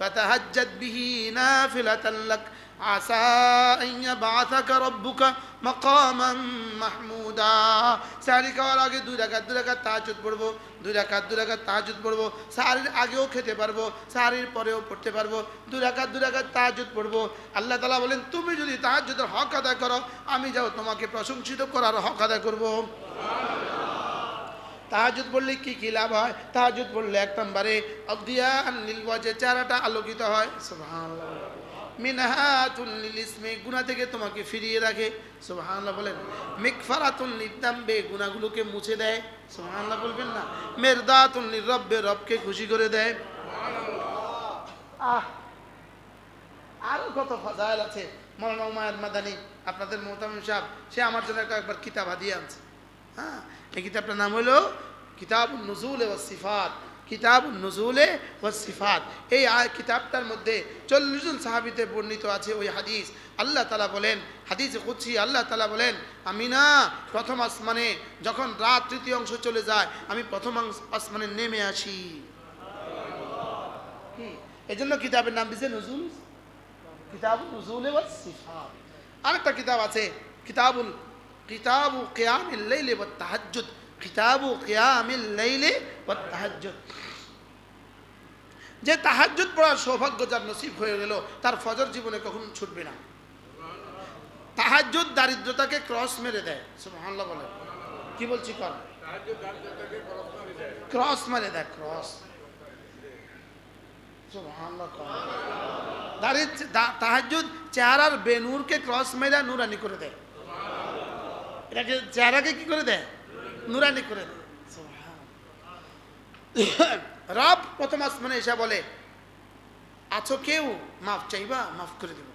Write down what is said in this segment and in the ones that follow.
فتهجد به نافلة لك عسى أن يبعثك ربك مقاما محمودا সারি খাওয়ার আগে দুই রাকাত দুই রাকাত তাহাজ্জুদ পড়বো দুই রাকাত দুই রাকাত তাহাজ্জুদ পড়বো সারির আগেও খেতে পারবো সারির পরেও পড়তে পারবো দুই রাকাত দুই রাকাত তাহাজ্জুদ পড়বো আল্লাহ তাআলা বলেন তুমি যদি তাহাজ্জুদের হক আদায় করো আমি যাও তোমাকে প্রশংসিত করার হক আদায় করবো তাহাজুদ বললে, কি কি লাভ হয়? তাহাজুদ বললে, এক নম্বরে অবদিয়া চেহারাটা আলোকিত হয়। মিনহাতুল লিল ইসমে, গুনাহ থেকে তোমাকে ফিরিয়ে রাখে। সুবহানাল্লাহ বলেন। মিকফারাতুল লিদাম্বে গুনাহগুলোকে মুছে দেয়। সুবহানাল্লাহ বলবেন না। মেরদাতুল লিরব্বে রবকে খুশি করে দেয়। আহ! আরও কত ফজাইল আছে। মৌলানা উমায়ের মাদানি, আপনাদের মোহতামিম সাহেব, সে আমার জন্য একবার কিতাব হাদিয়ে আনছে। হ্যাঁ এই কিতাবটার নাম হলো কিতাব নজুল ও সিফাত কিতাব নজুলে ও সিফাত। এই কিতাবটার মধ্যে চল্লিশ জন সাহাবিতে বর্ণিত আছে ওই হাদিস। আল্লাহ তালা বলেন, হাদিস কুচ্ছি আল্লাহ তালা বলেন, আমি না প্রথম আসমানে যখন রাত তৃতীয় অংশ চলে যায়, আমি প্রথম আসমানে নেমে আসি। এই জন্য কিতাবের নাম দিছে নজুল কিতাব নজুলে ওয়া সিফাত। আরেকটা কিতাব আছে কিতাবুল কিতাবু কিয়ামিল লাইলি ওয়াত তাহাজ্জুদ। কিতাবু কিয়ামিল লাইলি ওয়াত তাহাজ্জুদ। যে তাহাজ্জুদ পড়ার সৌভাগ্য যার নসিব হয়ে গেল তার ফজর জীবনে কখন ছুটবে না। তাহাজ্জুদ দারিদ্রতাকে ক্রস মেরে দেয়। সুবহানাল্লাহ বলে। কি বলছি কর? ক্রস মেরে দেয়। ক্রস সুবহানাল্লাহ দারিদ্র তাহাজুদ চেহারার বেনূরকে ক্রস মেরা নুরানি করে দেয়। এটাকে চেহারাকে কি করে দেয়? নুরানি করে দেয়। রব প্রথম আসমানে এসে বলে আছো কেউ? মাফ চাইবা মাফ করে দিব।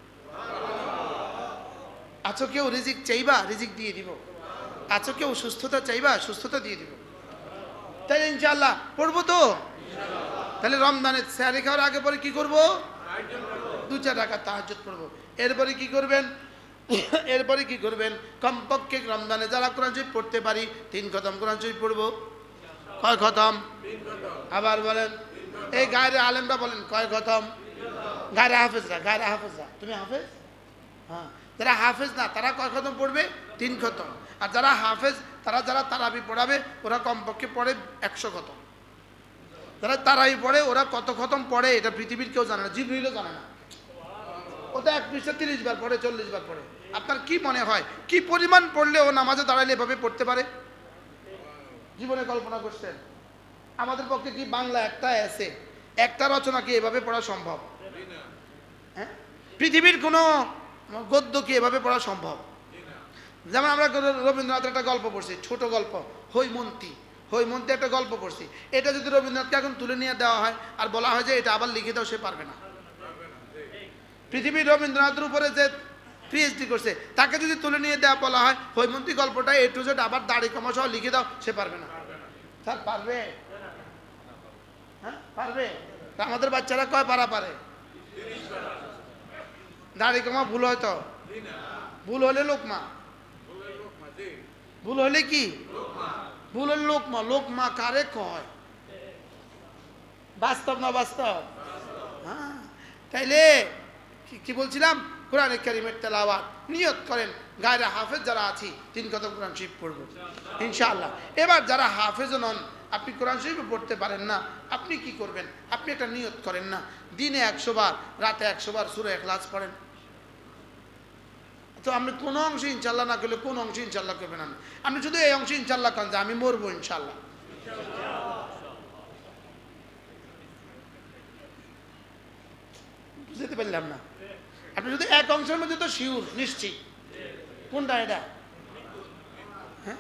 আছো কেউ রিজিক চাইবা রিজিক দিয়ে দিব। আছো কেউ সুস্থতা চাইবা সুস্থতা দিয়ে দিব। তাই ইনশাল্লাহ পড়ব তো? তাহলে রমজানের স্যারি খাওয়ার আগে পরে কি করব? দু চার টাকা তাহাজুদ পড়ব। এরপরে কি করবেন? এরপরে কি করবেন? কমপক্ষে রমজানে যারা কোরআন শরীফ পড়তে পারি, তিন খতম কোরআন শরীফ পড়ব। কয় খতম? আবার বলেন। এই গায়ের আলেমরা বলেন, কয় খতম? গায়ের হাফেজরা গায়ের হাফেজরা। তুমি হাফেজ? হ্যাঁ। যারা হাফেজ না, তারা কয় খতম পড়বে? তিন খতম। আর যারা হাফেজ, তারা যারা তারাবি পড়াবে, ওরা কমপক্ষে পড়ে একশো খতম। যারা তারাই পড়ে, ওরা কত খতম পড়ে, এটা পৃথিবীর কেউ জানে না, জিবরিলও জানে না। ওটা এক পৃষ্ঠা তিরিশ বার পড়ে, চল্লিশ বার পড়ে। আপনার কি মনে হয়? কি পরিমাণ পড়লে ও নামাজে দাঁড়াইলে এভাবে পড়তে পারে? জীবনে কল্পনা করছেন? আমাদের পক্ষে কি বাংলা একটা আছে একটা রচনা কি এভাবে পড়া সম্ভব? হ্যাঁ? পৃথিবীর কোনো গদ্য কি এভাবে পড়া সম্ভব? যেমন আমরা রবীন্দ্রনাথের একটা গল্প পড়ছি, ছোট গল্প, হৈমন্তী। হৈমন্তী একটা গল্প পড়ছি। এটা যদি রবীন্দ্রনাথকে এখন তুলে নিয়ে দেওয়া হয়, আর বলা হয় যে এটা আবার লিখে দাও, সে পারবে না। পৃথিবীর রবীন্দ্রনাথের উপরে যে পিএইচডি করছে, তাকে যদি তুলে নিয়ে দেওয়া বলা হয়, হৈমন্তী গল্পটা এ টু জেড আবার দাড়ি কমা সহ লিখে দাও, সে পারবে না। স্যার, পারবে? হ্যাঁ পারবে? তা আমাদের বাচ্চারা কয় পারা পারে? দাড়ি কমা ভুল হয়তো ভুল হলে লোকমা। ভুল হলে কি? ভুল হলে লোকমা। লোকমা কারে কয়? বাস্তব না বাস্তব? হ্যাঁ তাইলে কি- বলছিলাম? কোরআন কারিমের তেলাওয়াত। নিয়ত করেন, গায়ের হাফেজ যারা আছি, তিন কত কোরআন শরীফ পড়ব? ইনশাআল্লাহ। এবার যারা হাফেজও নন, আপনি কোরআন শরীফও পড়তে পারেন না। আপনি কি করবেন? আপনি একটা নিয়ত করেন না। দিনে একশো বার, রাতে একশো বার সুরে এখলাস পড়েন। তো আপনি কোনো অংশে ইনশাল্লাহ না করলে কোন অংশে ইনশাল্লাহ করবেন না। আপনি শুধু এই অংশে ইনশাল্লাহ করেন যে আমি মরবো ইনশাল্লাহ বুঝতে পারলাম না? আপনি শুধু এক অংশের মধ্যে তো শিউর, নিশ্চিত। কোনটা এটা? হ্যাঁ?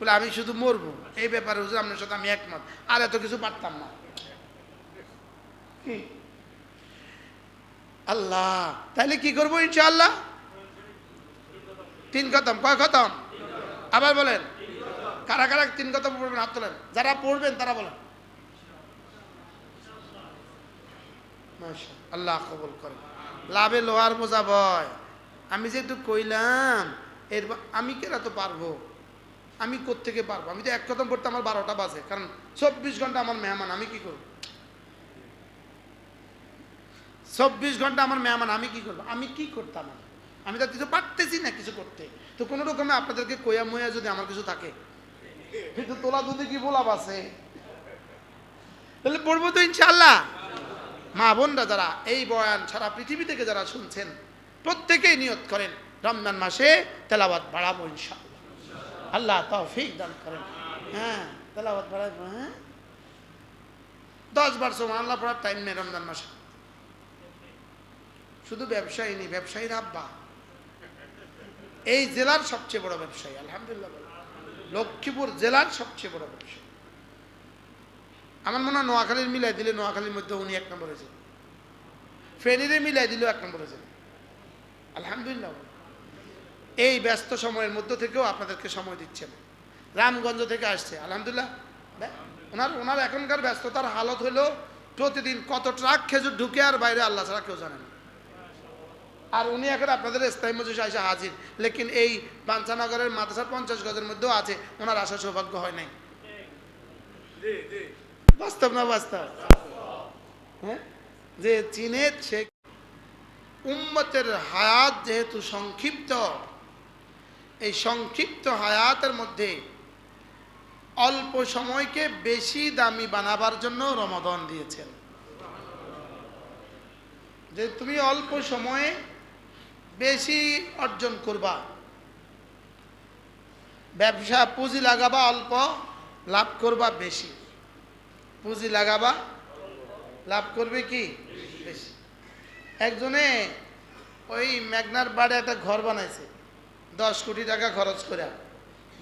বলে, আমি শুধু মরবো। এই ব্যাপারে হুজুর, আপনার সাথে আমি একমত। আর এত কিছু পারতাম না। আল্লাহ তাহলে কি করব ইনশাআল্লাহ? তিন খতম। কয় খতম? আবার বলেন। কারা কারা তিন খতম পড়বেন? হাত তোলেন। যারা পড়বেন, তারা বলেন। আল্লাহ কবুল করেন। লাভে লোহার বোঝা বয়। আমি যে একটু কইলাম, এর আমি কেরা তো পারব? আমি কোত্থেকে পারব? আমি তো এক কদম পড়তে আমার বারোটা বাজে, কারণ চব্বিশ ঘণ্টা আমার মেহমান, আমি কি করব? চব্বিশ ঘণ্টা আমার মেহমান, আমি কি করব? আমি কি করতাম আমি? আমি তো কিছু পারতেছি না কিছু করতে। তো কোনো রকমে আপনাদেরকে কয়া ময়া যদি আমার কিছু থাকে, কিন্তু তোলা দুধে কি বলাব আছে? তাহলে পড়ব তো ইনশাল্লাহ মা বোনরা যারা এই বয়ান সারা পৃথিবী থেকে যারা শুনছেন, প্রত্যেকেই নিয়ত করেন, রমজান মাসে তেলাবাদ বাড়াবো ইনশাল্লাহ আল্লাহ তৌফিক দান করেন। হ্যাঁ তেলাবাদ বাড়াবো হ্যাঁ। দশ বার সময় আল্লাহ পড়ার টাইম নেই রমজান মাসে। শুধু ব্যবসায়ী নেই, ব্যবসায়ীর আব্বা। এই জেলার সবচেয়ে বড় ব্যবসায়ী, আলহামদুলিল্লাহ লক্ষ্মীপুর জেলার সবচেয়ে বড় ব্যবসায়ী। আমার মনে হয় নোয়াখালীর মিলাই দিলে নোয়াখালীর মধ্যে উনি এক নম্বরে ছিলেন। ফেনীরে মিলাই দিলেও এক নম্বরে ছিলেন। আলহামদুলিল্লাহ। এই ব্যস্ত সময়ের মধ্য থেকেও আপনাদেরকে সময় দিচ্ছেন রামগঞ্জ থেকে আসছে। আলহামদুলিল্লাহ। ওনার ওনার এখনকার ব্যস্ততার হালত হলো প্রতিদিন কত ট্রাক খেজুর ঢুকে আর বাইরে আল্লাহ ছাড়া কেউ জানে না। আর উনি এখন আপনাদের স্থায়ী মজুস এসে হাজির। লেকিন এই বাঞ্ছানগরের মাদ্রাসার পঞ্চাশ গজের মধ্যেও আছে। ওনার আসার সৌভাগ্য হয় নাই। বাস্তব না বাস্তব? হ্যাঁ? যে চীনে সে উম্মতের হায়াত যেহেতু সংক্ষিপ্ত, এই সংক্ষিপ্ত হায়াতের মধ্যে অল্প সময়কে বেশি দামি বানাবার জন্য রমাদন দিয়েছেন। যে তুমি অল্প সময়ে বেশি অর্জন করবা, ব্যবসা পুঁজি লাগাবা, অল্প লাভ করবা বেশি। পুঁজি লাগাবা, লাভ করবে কি? বেশি। একজনে ওই মেঘনার বাড়ি একটা ঘর বানাইছে, দশ কোটি টাকা খরচ করে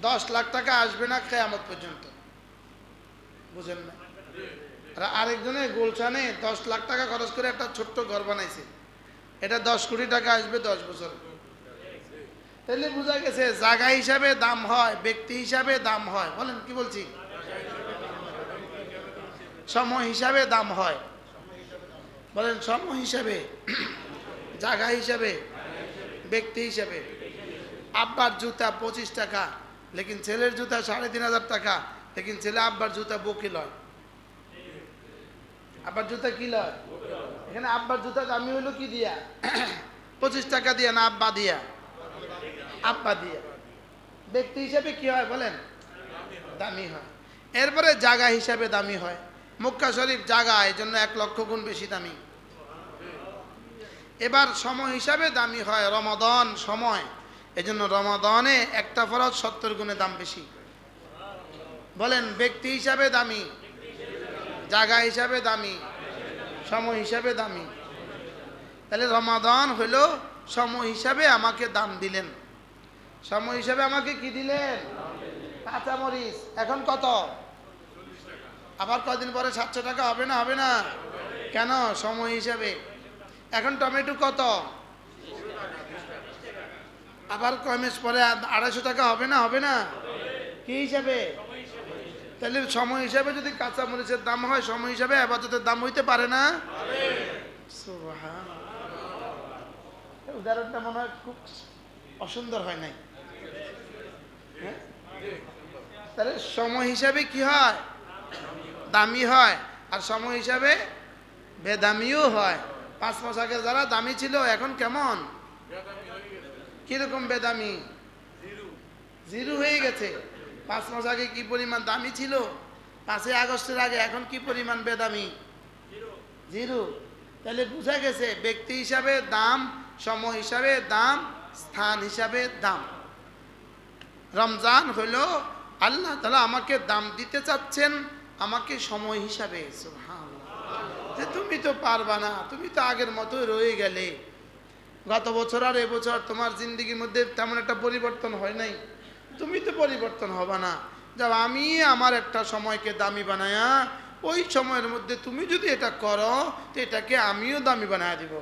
দশ লাখ টাকা আসবে না কেয়ামত পর্যন্ত। বুঝেন না? আর আরেকজনে গোলশানে দশ লাখ টাকা খরচ করে একটা ছোট্ট ঘর বানাইছে। এটা দশ কোটি টাকা আসবে দশ বছর। তাহলে বোঝা গেছে, জায়গা হিসাবে দাম হয়, ব্যক্তি হিসাবে দাম হয়। বলেন, কি বলছি? সময় হিসাবে দাম হয়। বলেন, সময় হিসাবে, জায়গা হিসাবে, ব্যক্তি হিসাবে। আব্বার জুতা পঁচিশ টাকা, লেকিন ছেলের জুতা সাড়ে তিন হাজার টাকা, লেকিন ছেলে আব্বার জুতা বকি লয়। আব্বার জুতা কি লয়? এখানে আব্বার জুতা দামি হলো কি দিয়া? পঁচিশ টাকা দিয়া না আব্বা দিয়া? আব্বা দিয়া। ব্যক্তি হিসাবে কি হয় বলেন? দামি হয়। এরপরে জায়গা হিসাবে দামি হয়। মক্কা শরীফ জায়গা এই জন্য এক লক্ষ গুণ বেশি দামি। এবার সময় হিসাবে দামি হয় রমাদন সময়, এজন্য রমাদনে একটা ফরজ সত্তর গুণে দাম বেশি। বলেন, ব্যক্তি হিসাবে দামি জায়গা হিসাবে দামি, সময় হিসাবে দামি। তাহলে রমাদন হইল সময় হিসাবে আমাকে দাম দিলেন। সময় হিসাবে আমাকে কি দিলেন? কাঁচামরিচ। এখন কত? আবার কদিন পরে সাতশো টাকা হবে না হবে না? কেন? সময় হিসাবে। এখন টমেটো কত? আবার কমেস পরে আড়াইশো টাকা হবে না হবে না? কি হিসাবে? তাহলে সময় হিসাবে যদি কাঁচা মরিচের দাম হয়, সময় হিসাবে আবাদতের দাম হইতে পারে না? উদাহরণটা মনে হয় খুব অসুন্দর হয় নাই। হ্যাঁ? তাহলে সময় হিসাবে কি হয়? দামি হয়। আর সময় হিসাবে বেদামিও হয়। পাঁচ মাস আগে যারা দামি ছিল, এখন কেমন? কীরকম বেদামি? জিরো হয়ে গেছে। পাঁচ মাস আগে কি পরিমাণ দামি ছিল? পাঁচই আগস্টের আগে এখন কি পরিমাণ বেদামি? জিরো। তাহলে বোঝা গেছে, ব্যক্তি হিসাবে দাম, সময় হিসাবে দাম, স্থান হিসাবে দাম। রমজান হলো, আল্লাহ তালা আমাকে দাম দিতে চাচ্ছেন আমাকে সময় হিসাবে। যে তুমি তো পারবা না, তুমি তো আগের মতোই রয়ে গেলে। গত বছর আর এবছর তোমার জিন্দগির মধ্যে তেমন একটা পরিবর্তন হয় নাই। তুমি তো পরিবর্তন হবে না। যা আমি আমার একটা সময়কে দামি বানায়া, ওই সময়ের মধ্যে তুমি যদি এটা করো, তো এটাকে আমিও দামি বানায় দিব।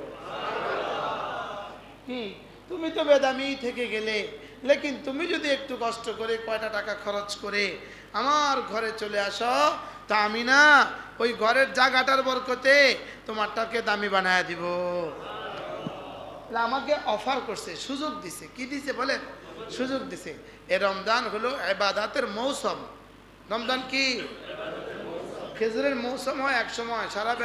কি তুমি তো বেদামি থেকে গেলে। লেকিন তুমি যদি একটু কষ্ট করে কয়টা টাকা খরচ করে আমার ঘরে চলে আসো, তা আমি না ওই ঘরের জায়গাটার বরকতে তোমারটাকে দামি বানায় দিব। আমাকে অফার করছে, সুযোগ দিছে। কি দিছে বলে সুযোগ দিছে। এ রমজান হলো এবাদাতের মৌসুম। রমজান কি? খেজুরের মৌসুম হয় এক সময়, সারা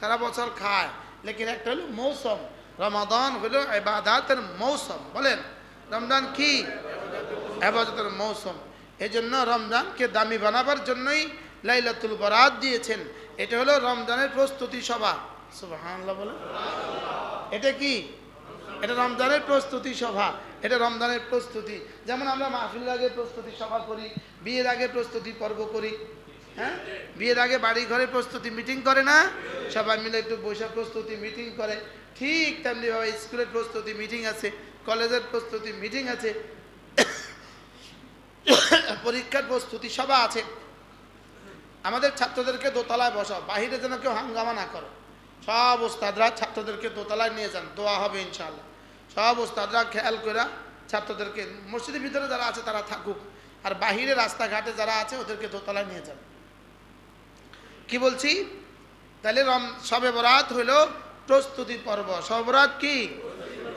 সারা বছর খায়। লেকিন একটা হলো মৌসুম। রমাদান হলো এবাদাতের মৌসুম। বলেন? রমজান কি? এবাদতের মৌসুম। এই জন্য রমজানকে দামি বানাবার জন্যই লাইলাতুল বরাত দিয়েছেন। এটা হলো রমজানের প্রস্তুতি সভা। সুবহানাল্লাহ বলেন। এটা কি? এটা রমজানের প্রস্তুতি সভা। এটা রমজানের প্রস্তুতি। যেমন আমরা মাহফিল আগে প্রস্তুতি সভা করি, বিয়ের আগে প্রস্তুতি পর্ব করি হ্যাঁ? বিয়ের আগে বাড়ি ঘরে প্রস্তুতি মিটিং করে না? সবাই মিলে একটু বৈশাখ প্রস্তুতি মিটিং করে। ঠিক তেমনিভাবে স্কুলের প্রস্তুতি মিটিং আছে। কলেজের প্রস্তুতি মিটিং আছে, পরীক্ষার প্রস্তুতি, সভা আছে। আমাদের ছাত্রদেরকে দোতলায় বসাও, বাহিরে যেন কেউ হাঙ্গামা না করো। সব ওস্তাদরা ছাত্রদেরকে দোতলায় নিয়ে যান, দোয়া হবে ইনশাআল্লাহ। সব ওস্তাদরা খেয়াল করে ছাত্রদেরকে, মসজিদের ভিতরে যারা আছে তারা থাকুক, আর বাহিরে রাস্তাঘাটে যারা আছে ওদেরকে দোতলায় নিয়ে যান। কি বলছি? তাহলে রম, সবে বরাত হইল প্রস্তুতি পর্ব। সবে বরাত কি?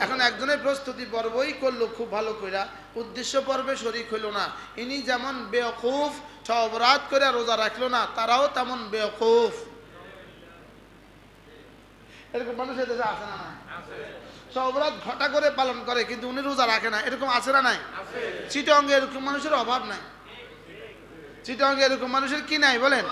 এখন একজনের প্রস্তুতি পর্বই করল খুব ভালো কইরা উদ্দেশ্য পর্বে শরিক হইল না। ইনি যেমন বেয়কুফ সবরাত করে রোজা রাখল না তারাও তেমন বেয়কুফ এরকম মানুষ এদেশে আছে না ঘটা করে পালন করে কিন্তু উনি রোজা রাখে না। এরকম আছে না নাই? চিটঙ্গে এরকম মানুষের অভাব নাই। চিটঙ্গে এরকম মানুষের কি নাই বলেন?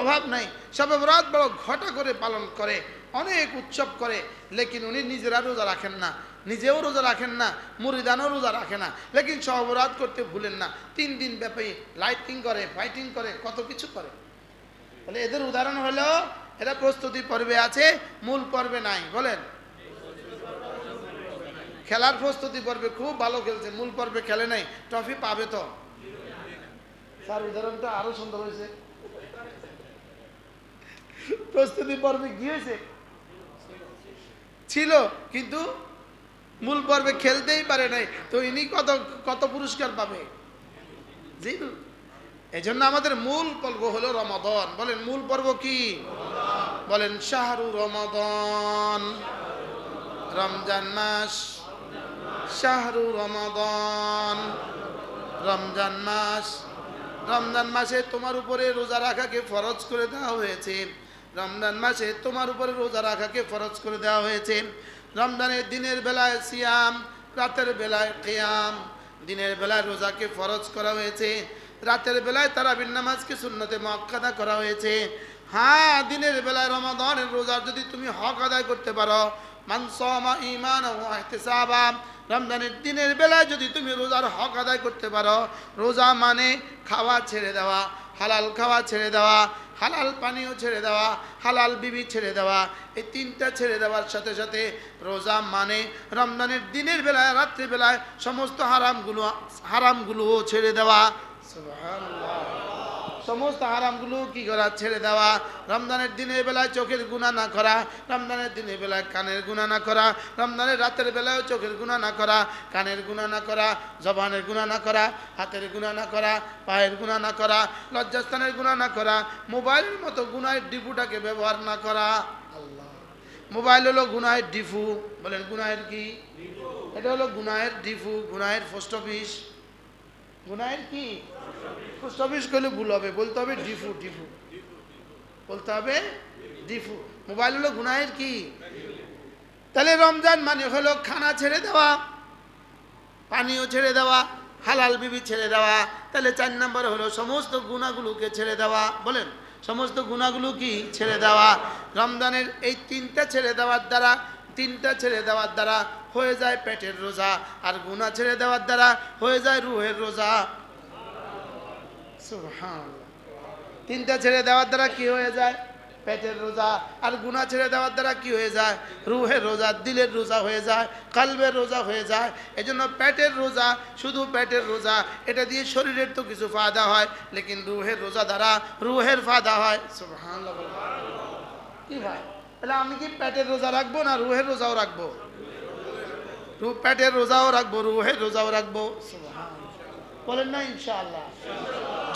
অভাব নাই। সবে বরাত বড় ঘটা করে পালন করে। অনেক উৎসব করে, লেকিন উনি নিজেরা রোজা রাখেন না, নিজেও রোজা রাখেন না, মুরিদানও রোজা রাখে না, লেকিন সবরাত করতে ভুলেন না, তিন দিন ব্যাপী লাইটিং করে ফাইটিং করে, কত কিছু করে। তাহলে এদের উদাহরণ হলো, এরা প্রস্তুতি পর্বে আছে, মূল পর্বে নাই, বলেন। খেলার প্রস্তুতি পর্বে খুব ভালো খেলছে, মূল পর্বে খেলে নাই, ট্রফি পাবে তো। স্যার, উদাহরণটা আরও সুন্দর হয়েছে। প্রস্তুতি পর্বে কি হয়েছে ছিল, কিন্তু মূল পর্বে খেলতেই পারে নাই। তো ইনি কত কত পুরস্কার পাবে? এই জন্য আমাদের মূল পর্ব হলো রমাদন। বলেন, মূল পর্ব কি? বলেন, শাহরু রমাদন। রমজান মাস, শাহরু রমাদন। রমজান মাস, রমজান মাসে তোমার উপরে রোজা রাখাকে ফরজ করে দেওয়া হয়েছে। রমজান মাসে তোমার উপরে রোজা রাখাকে ফরজ করে দেওয়া হয়েছে। রমজানের দিনের বেলায় সিয়াম, রাতের বেলায় কেয়াম, দিনের বেলায় রোজাকে ফরজ করা হয়েছে। রাতের বেলায় তারাবির নামাজকে শূন্যতে মক্কাদা করা হয়েছে। হ্যাঁ দিনের বেলায় রমাদানের রোজার যদি তুমি হক আদায় করতে পারো মানসমা ইমান রমজানের দিনের বেলায় যদি তুমি রোজার হক আদায় করতে পারো, রোজা মানে খাওয়া ছেড়ে দেওয়া, হালাল খাওয়া ছেড়ে দেওয়া হালাল পানিও ছেড়ে দেওয়া, হালাল বিবি ছেড়ে দেওয়া, এই তিনটা ছেড়ে দেওয়ার সাথে সাথে রোজা মানে রমজানের দিনের বেলায়, রাত্রিবেলায় সমস্ত হারামগুলো, হারামগুলোও ছেড়ে দেওয়া। সমস্ত হারামগুলো কি করা? ছেড়ে দেওয়া। রমজানের দিনের বেলায় চোখের গুণা না করা। রমজানের দিনের বেলায় কানের গুণা না করা। রমজানের রাতের বেলায় চোখের গুণা না করা। কানের গুণা না করা। জবানের গুণা না করা। হাতের গুণা না করা। পায়ের গুণা না করা। লজ্জাস্থানের গুণা না করা। মোবাইলের মতো গুনায়ের ডিপুটাকে ব্যবহার না করা। মোবাইল হলো গুনায়ের ডিফু বলেন গুনায়ের কি? এটা হলো গুনায়ের ডিফু গুনায়ের পোস্ট অফিস। গুনায়ের কি? পোস্ট করলে ভুল হবে, বলতে হবে ডিফু ডিফু। বলতে হবে ডিফু। মোবাইল হলো গুনাহের কি? তাহলে রমজান মানে হলো খানা ছেড়ে দেওয়া, পানীয় ছেড়ে দেওয়া, হালাল বিবি ছেড়ে দেওয়া। তাহলে চার নম্বর হলো সমস্ত গুণাগুলোকে ছেড়ে দেওয়া। বলেন, সমস্ত গুণাগুলো কি? ছেড়ে দেওয়া। রমজানের এই তিনটা ছেড়ে দেওয়ার দ্বারা, তিনটা ছেড়ে দেওয়ার দ্বারা হয়ে যায় পেটের রোজা, আর গুণা ছেড়ে দেওয়ার দ্বারা হয়ে যায় রুহের রোজা। তিনটা ছেড়ে দেওয়ার দ্বারা কি হয়ে যায়? পেটের রোজা, আর গুণা ছেড়ে দেওয়ার দ্বারা কি হয়ে যায়? রুহের রোজা, দিলের রোজা হয়ে যায়, কালবের রোজা হয়ে যায়। এই জন্য পেটের রোজা, শুধু পেটের রোজা, এটা দিয়ে শরীরের তো কিছু ফায়দা হয়, লেকিন রুহের রোজা দ্বারা রুহের ফায়দা হয়। কি ভাই? তাহলে আমি কি পেটের রোজা রাখব না রুহের রোজাও রাখব? পেটের রোজাও রাখব, রুহের রোজাও রাখব। বলেন না, ইনশাআল্লাহ।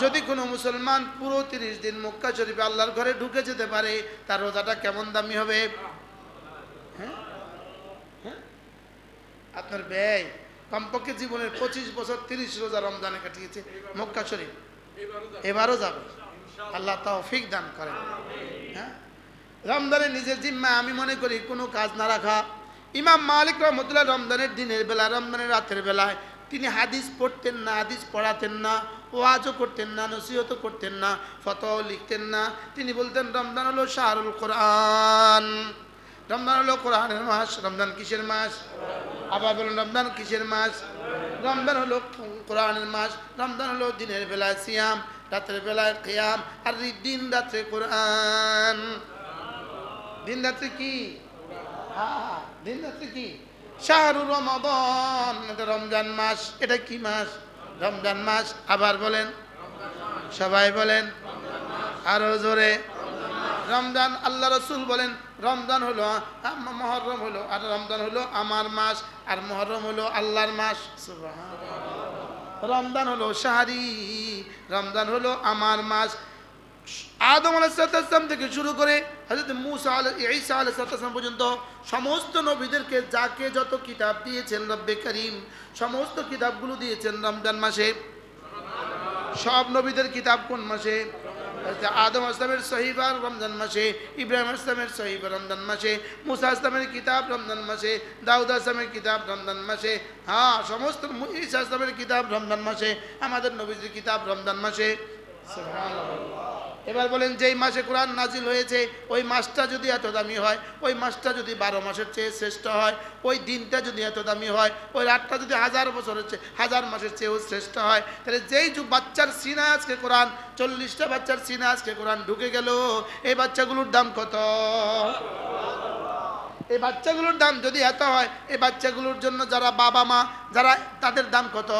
যদি কোনো মুসলমান পুরো তিরিশ দিন মক্কা শরীফে আল্লাহর ঘরে ঢুকে যেতে পারে, তার রোজাটা কেমন দামি হবে? হ্যাঁ? হ্যাঁ? আপনার ব্যয় কমপক্ষে জীবনের পঁচিশ বছর তিরিশ রোজা রমজানে কাটিয়েছে মক্কা শরীফ। এবারও যাবে। আল্লাহ তৌফিক দান করেন। হ্যাঁ? রমজানে নিজের জিম্মা আমি মনে করি কোনো কাজ না রাখা ইমাম মালিক রহমতুল্লাহ রমজানের দিনের বেলা, রমজানের রাতের বেলায় তিনি হাদিস পড়তেন না, হাদিস পড়াতেন না, ওয়াজও করতেন না, নসিহতও করতেন না ফতোও লিখতেন না। তিনি বলতেন, রমজান হলো শাহরুল কোরআন। রমজান হলো কোরআনের মাস। রমজান কিসের মাস? আবার বলুন, রমজান কিসের মাস? রমজান হলো কোরআনের মাস। রমজান হলো দিনের বেলায় সিয়াম, রাতের বেলায় খেয়াম আর দিন রাত্রে কোরআন। দিন রাত্রে কি? হ্যাঁ। দিন রাত্রে কি? শাহরু রমাদন এটা রমজান মাস। এটা কি মাস? রমজান মাস। আবার বলেন। সবাই বলেন। আরও জোরে। রমজান, আল্লাহ রসুল বলেন, রমজান হলো মহরম হলো, আর রমজান হলো আমার মাস, আর মহরম হলো আল্লাহর মাস। রমজান হলো শাহরি, রমজান হলো আমার মাস আদম আলাইসালাম থেকে শুরু করে হজরত মুসা আল, ঈসা আলাইসালাম পর্যন্ত সমস্ত নবীদেরকে যাকে যত কিতাব দিয়েছেন রব্বে করিম, সমস্ত কিতাবগুলো দিয়েছেন রমজান মাসে। সব নবীদের কিতাব কোন মাসে? আদম আসলামের সহিবার রমজান মাসে, ইব্রাহিম আসলামের সহিবার রমজান মাসে, মুসা আসলামের কিতাব রমজান মাসে, দাউদ আসলামের কিতাব রমজান মাসে হ্যাঁ সমস্ত ঈসা আসলামের কিতাব রমজান মাসে, আমাদের নবীদের কিতাব রমজান মাসে। এবার বলেন, যেই মাসে কোরআন নাজিল হয়েছে, ওই মাসটা যদি এত দামি হয়, ওই মাসটা যদি বারো মাসের চেয়ে শ্রেষ্ঠ হয়, ওই দিনটা যদি এত দামি হয়, ওই রাতটা যদি হাজার বছরের চেয়ে, হাজার মাসের চেয়েও শ্রেষ্ঠ হয়, তাহলে যেই যু বাচ্চার সিনা আজকে কোরআন, চল্লিশটা বাচ্চার সিনা আজকে কোরআন ঢুকে গেল, এই বাচ্চাগুলোর দাম কত? এই বাচ্চাগুলোর দাম যদি এত হয়, এই বাচ্চাগুলোর জন্য যারা বাবা মা, যারা তাদের দাম কত?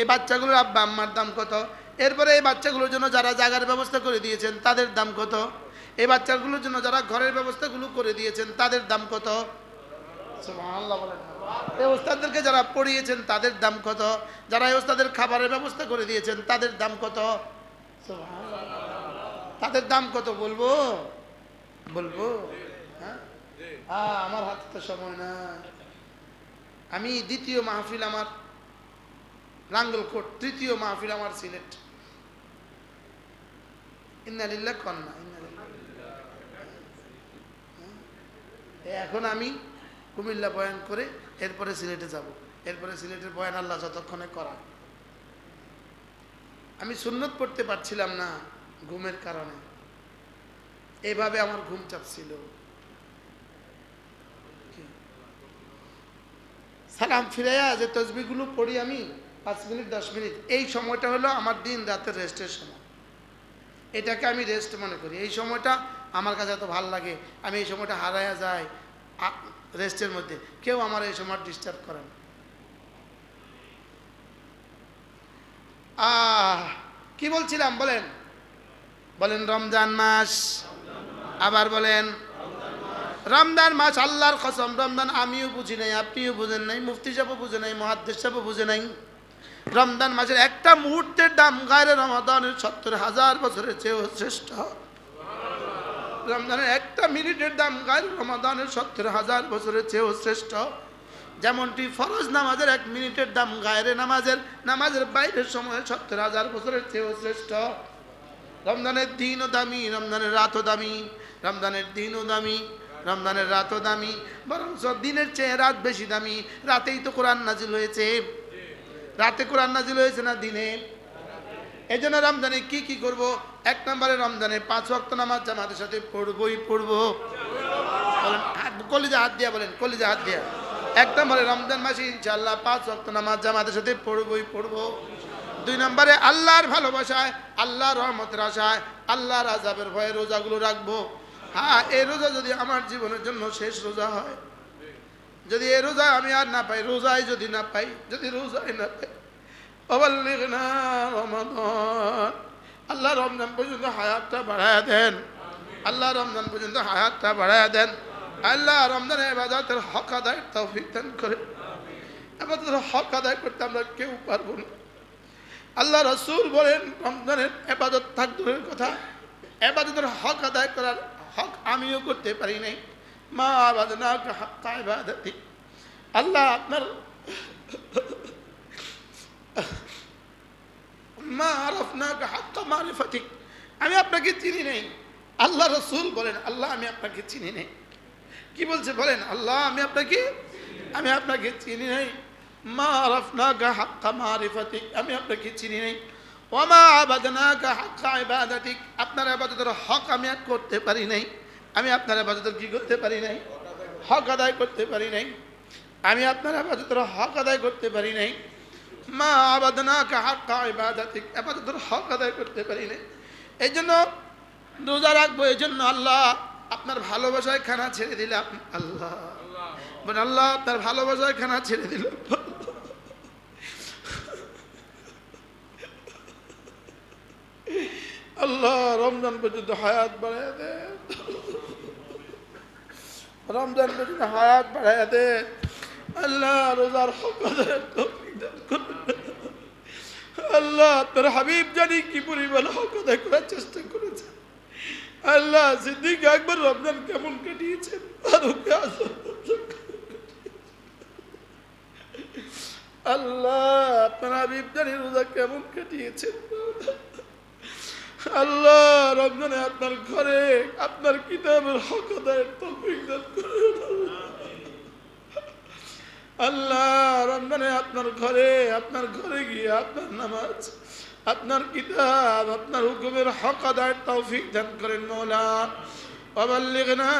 এই বাচ্চাগুলোর আব্বা আম্মার দাম কত? এরপরে এই বাচ্চাগুলোর জন্য যারা জায়গার ব্যবস্থা করে দিয়েছেন, তাদের দাম কত? এই বাচ্চাগুলোর জন্য যারা ঘরের ব্যবস্থাগুলো করে দিয়েছেন, তাদের দাম কত। এই ওস্তাদদেরকে যারা পড়িয়েছেন, তাদের দাম কত? যারা এই ওস্তাদের খাবারের ব্যবস্থা করে দিয়েছেন, তাদের দাম কত? তাদের দাম কত বলব? বলব? হ্যাঁ? আমার হাতে তো সময় না আমি দ্বিতীয় মাহফিল আমার, রাঙ্গলকোট, তৃতীয় মাহফিল আমার সিলেট। ইন্নালিল্লাহ কন্যা হ্যাঁ? এখন আমি কুমিল্লা বয়ান করে এরপরে সিলেটে যাব। এরপরে সিলেটের বয়ান আল্লাহ যতক্ষণে করা আমি সুন্নত পড়তে পারছিলাম না ঘুমের কারণে। এইভাবে আমার ঘুম চাপছিল? সালাম ফিরাইয়া যে তসবিগুলো পড়ি আমি, পাঁচ মিনিট, দশ মিনিট, এই সময়টা হলো আমার দিন রাতের রেস্টের সময় এটাকে আমি রেস্ট মনে করি। এই সময়টা আমার কাছে এত ভালো লাগে। আমি এই সময়টা হারাইয়া যাই রেস্টের মধ্যে। কেউ আমার এই সময় ডিস্টার্ব করে আহ, কি বলছিলাম বলেন? বলেন রমজান মাস। আবার বলেন, রমজান মাস আল্লাহর কসম, রমজান আমিও বুঝি নাই, আপনিও বুঝেন নাই, মুফতি সাহেবও বুঝে নাই, মহাদ্দেশ সাহেবও বুঝে নাই। রমজান মাসের একটা মুহূর্তের দাম গায়ের রমাদানের সত্তর হাজার বছরের চেয়েও শ্রেষ্ঠ। রমজানের একটা মিনিটের দাম গায়ের রমাদানের সত্তর হাজার বছরের চেয়েও শ্রেষ্ঠ। যেমনটি ফরজ নামাজের এক মিনিটের দাম গায়ের নামাজের নামাজের বাইরের সময় সত্তর হাজার বছরের চেয়েও শ্রেষ্ঠ। রমজানের দিনও দামি, রমজানের রাতও দামি, রমজানের দিনও দামি, রমজানের রাতও দামি বরং দিনের চেয়ে রাত বেশি দামি। রাতেই তো কোরআন নাজিল হয়েছে। রাতে কোরআন নাজিল হয়েছে না দিনে? এই জন্য রমজানে কি কি করব? এক নম্বরে রমজানে পাঁচ ওয়াক্ত নামাজ জামাতের সাথে পড়বই পড়ব। বলেন কলিজা হাত দিয়া বলেন, কলিজা হাত দিয়া। এক নম্বরে রমজান মাসে ইনশাল্লাহ পাঁচ ওয়াক্ত নামাজ জামাতের সাথে পড়বই পড়ব। দুই নম্বরে আল্লাহর ভালোবাসায়, আল্লাহর রহমতের আশায়, আল্লাহর আজাবের ভয়ে রোজাগুলো রাখব। হ্যাঁ এই রোজা যদি আমার জীবনের জন্য শেষ রোজা হয় যদি এই রোজা আমি আর না পাই রোজাই যদি না পাই, যদি রোজাই না পাই। অবাল্লিগনা রমাদান। আল্লাহ রমজান পর্যন্ত হায়াতটা বাড়ায় দেন। আল্লাহ রমজান পর্যন্ত হায়াতটা বাড়ায় দেন। আল্লাহ রমজানের এবাদতের হক আদায়ের তৌফিক দান করে। এবাদতের হক আদায় করতে আমরা কেউ পারব না। আল্লাহ রসুল বলেন, রমজানের এবাদত থাক দূরের কথা। এবাদতের হক আদায় করার হক আমিও করতে পারি নাই। মা আবাদনা হাক্কা ইবাদতি। আল্লাহ আপনার মা আরফনা হাক্কা মারিফাতিক আমি আপনাকে চিনি নেই। আল্লাহ রসুল বলেন, আল্লাহ আমি আপনাকে চিনি নেই। কি বলছে বলেন, আল্লাহ আমি আপনাকে আমি আপনাকে চিনি নাই। মা আরাফনাকা হাক্কা মারিফাতিক আমি আপনাকে চিনি নাই। ওমা আবাদনাকা হাক্কা ইবাদাতিক, আপনার আবাদতের হক আমি আর করতে পারি নাই। আমি আপনার আবাদতের কি করতে পারি নাই? হক আদায় করতে পারি নাই। আমি আপনার আবাদতের হক আদায় করতে পারি নাই। মা আবাদনাকা হাক্কা ইবাদাতিক হক আদায় করতে পারি নাই। এই জন্য রোজা রাখব এই জন্য আল্লাহ আপনার ভালোবাসায় খানা ছেড়ে দিলাম। আল্লাহ। আল্লাহ আপনার ভালোবাসায় খানা ছেড়ে দিলাম আল্লাহ, রমজান পর্যন্ত হায়াত বাড়ায় দে। রমজান পর্যন্ত হায়াত বাড়ায় দে। আল্লাহ, রোজার। আল্লাহ আপনার হাবিব জানি কি পরিমাণ হক আদায় করার চেষ্টা করেছে। আল্লাহ, সিদ্দিক একবার রমজান কেমন কাটিয়েছেন আল্লাহ আপনার হাবিব জানি রোজা কেমন কাটিয়েছেন আল্লাহ রমজানে আপনার ঘরে আপনার কিতাবের হক আল্লাহ রমজানে আপনার ঘরে আপনার ঘরে গিয়ে আপনার নামাজ, আপনার কিতাব, আপনার হুকুমের হক আদায়ের তৌফিক দান করেন মৌলা। অবাল্লিগনা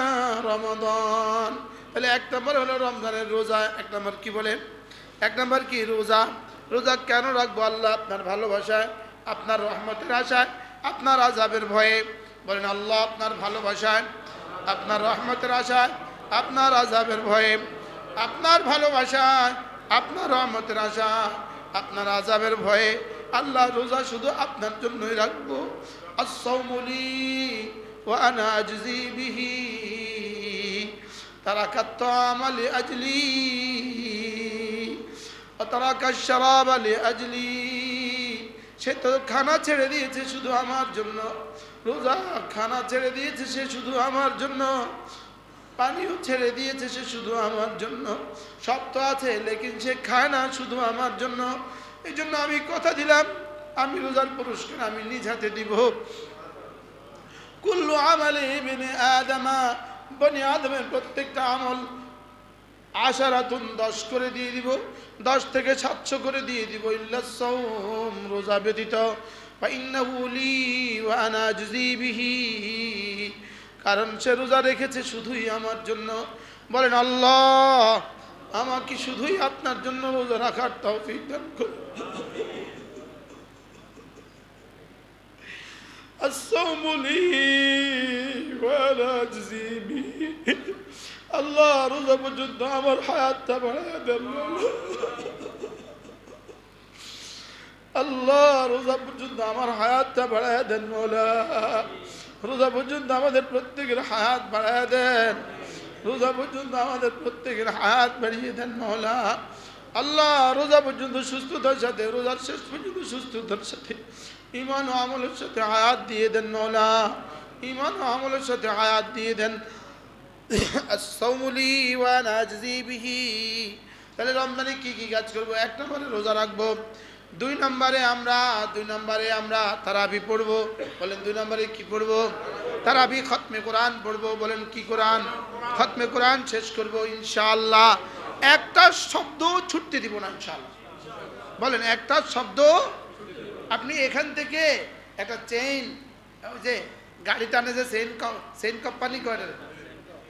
রমাদান। তাহলে এক নম্বর হলো রমজানের রোজা এক নম্বর কি বলেন? এক নম্বর কি রোজা? রোজা কেন রাখব আল্লাহ? আপনার ভালোবাসায়, আপনার রহমতের আশায় আপনার আজাবের ভয়ে বলেন, আল্লাহ আপনার ভালোবাসায়, আপনার রহমতের আশায়, আপনার আজাবের ভয়ে, আপনার ভালোবাসায়, আপনার রহমতের আশা আপনার আজাবের ভয়ে আল্লাহ রোজা শুধু আপনার জন্যই রাখব। আসৌমলি ও আনা তারা কাত্ত আমলে আজলি। তারাকা শরাব আলে আজলি। সে তো খানা ছেড়ে দিয়েছে শুধু আমার জন্য। রোজা খানা ছেড়ে দিয়েছে সে শুধু আমার জন্য। পানিও ছেড়ে দিয়েছে সে শুধু আমার জন্য। সব তো আছে, লেকিন সে খায় না শুধু আমার জন্য। এই জন্য আমি কথা দিলাম, আমি রোজার পুরস্কার আমি নিজ হাতে দিব। কুল্লু আমালে বিনে আদামা, বনি আদমের প্রত্যেকটা আমল আশারাতুন দশ করে দিয়ে দিব দশ থেকে সাতশো করে দিয়ে দিব ইল্লাসৌম রোজা ব্যতীত ফাইন্নাহুলি ওয়ানা আজজি বিহি কারণ সে রোজা রেখেছে শুধুই আমার জন্য বলেন আল্লাহ আমাকে শুধুই আপনার জন্য রোজা রাখার তৌফিক দান করুন الصوم لي وانا اجزي به আল্লাহ, রোজা পর্যন্ত আমার হায়াতটা বাড়ায় দেন। আল্লাহ, রোজা পর্যন্ত আমার হায়াতটা বাড়ায় দেন মৌলা। রোজা পর্যন্ত আমাদের প্রত্যেকের হায়াত বাড়ায় দেন। রোজা পর্যন্ত আমাদের প্রত্যেকের হায়াত বাড়িয়ে দেন মৌলা। আল্লাহ, রোজা পর্যন্ত সুস্থতার সাথে, রোজার শেষ পর্যন্ত সুস্থতার সাথে ইমান ও আমলের সাথে হায়াত দিয়ে দেন মৌলা। ইমান ও আমলের সাথে হায়াত দিয়ে দেন সৌমুলি ওয়ান আজজি বিহি তাহলে রমজানে কি কি কাজ করব? এক নম্বরে রোজা রাখব। দুই নম্বরে আমরা, দুই নম্বরে আমরা তারাবি পড়ব। বলেন দুই নম্বরে কি পড়ব? তারাবি খতমে কোরআন পড়ব। বলেন কি কোরআন? খতমে কোরআন শেষ করব ইনশাআল্লাহ। একটা শব্দ ছুটতে দিব না ইনশাআল্লাহ। বলেন একটা শব্দ, আপনি এখান থেকে একটা চেইন ওই যে গাড়ি টানে যে চেইন চেইন কোম্পানি করে।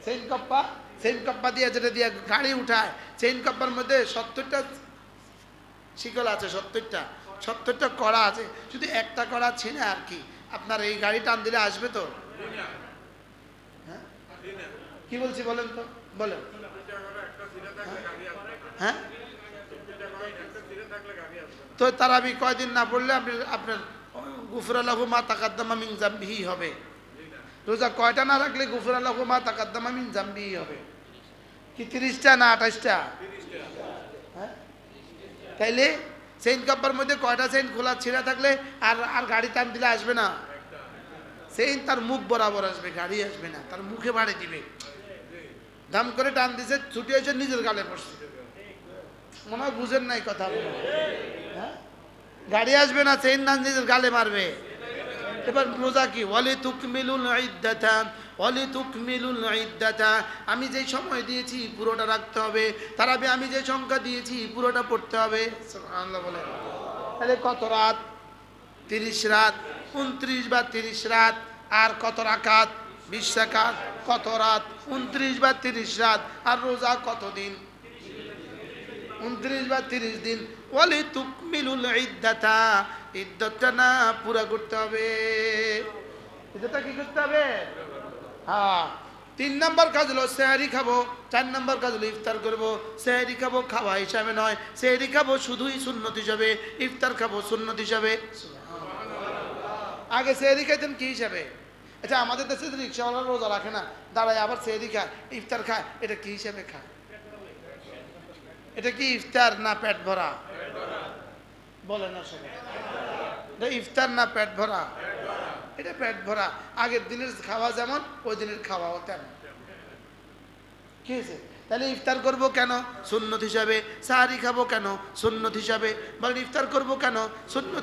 চেইন কপ্পা চেইন কপ্পা দিয়ে যেটা দিয়ে গাড়ি উঠায় চেইন কপ্পার মধ্যে সত্তরটা শিকল আছে, সত্তরটা সত্তরটা কড়া আছে। শুধু একটা কড়া ছিনে আর কি। আপনার এই গাড়ি টান দিলে আসবে তো? হ্যাঁ? কি বলছি বলেন তো? বলেন। হ্যাঁ? তো তারাবি কয়দিন না পড়লে আপনি আপনার গুফরালাহু মা তাকাদ্দামা মিন জাম্বিহি হবে। রোজা কয়টা না রাখলে গুফরালাহু মা তাকাদ্দামা মিন জাম্বিহি হবে? কি তিরিশটা না আঠাশটা? হ্যাঁ? তাইলে চেইন কাপ্পার মধ্যে কয়টা চেইন খোলা ছিঁড়া থাকলে আর আর গাড়ি টান দিলে আসবে না? চেইন তার মুখ বরাবর আসবে, গাড়ি আসবে না, তার মুখে বাড়ি দিবে। দাম করে টান দিছে, ছুটি হয়েছে, নিজের গালে পড়ছে। মনে হয় বুঝেন নাই কথা হ্যাঁ? গাড়ি আসবে না চেইন না নিজের গালে মারবে। এবার রোজা কি? ওয়ালে তুকমিলুল ইদ্দাতা ওয়ালে তুকমিলুল ইদ্দাতা। আমি যে সময় দিয়েছি, পুরোটা রাখতে হবে। তারাবে, আমি যে সংখ্যা দিয়েছি, পুরোটা পড়তে হবে। সুবহানাল্লাহ বলে তাহলে কত রাত? তিরিশ রাত, উনত্রিশ বা তিরিশ রাত, আর কত রাকাত? বিশ রাকাত। কত রাত? উনত্রিশ বা তিরিশ রাত। আর রোজা কত দিন? উনত্রিশ বা তিরিশ দিন। ওয়ালি তুকমিলুল ইদ্দাতা। ইদ্দতটা না পুরা করতে হবে। ইদ্দতটা কি করতে হবে? হ্যাঁ। তিন নম্বর কাজ হলো সেহারি খাব চার নম্বর কাজ হলো ইফতার করব। সেহারি খাব খাওয়া হিসাবে নয় সেহারি খাব শুধুই সুন্নত হিসাবে ইফতার খাব সুন্নত হিসাবে। আগে সেহারি খাইতেন কি হিসাবে? আচ্ছা আমাদের দেশে রিক্সাওয়ালা রোজা রাখে না দাঁড়ায় আবার সেহারি খায় ইফতার খায় এটা কি হিসাবে খায়? এটা কি ইফতার না পেট ভরা? বলে না সবাই। এটা ইফতার না পেট ভরা? এটা পেট ভরা। আগের দিনের খাওয়া যেমন, ওই দিনের খাওয়াও তেমন। কি হয়েছে? তাহলে ইফতার করব কেন? সুন্নত হিসাবে। সাহারি খাব কেন? সুন্নত হিসাবে। বলেন, ইফতার করব কেন? সুন্নত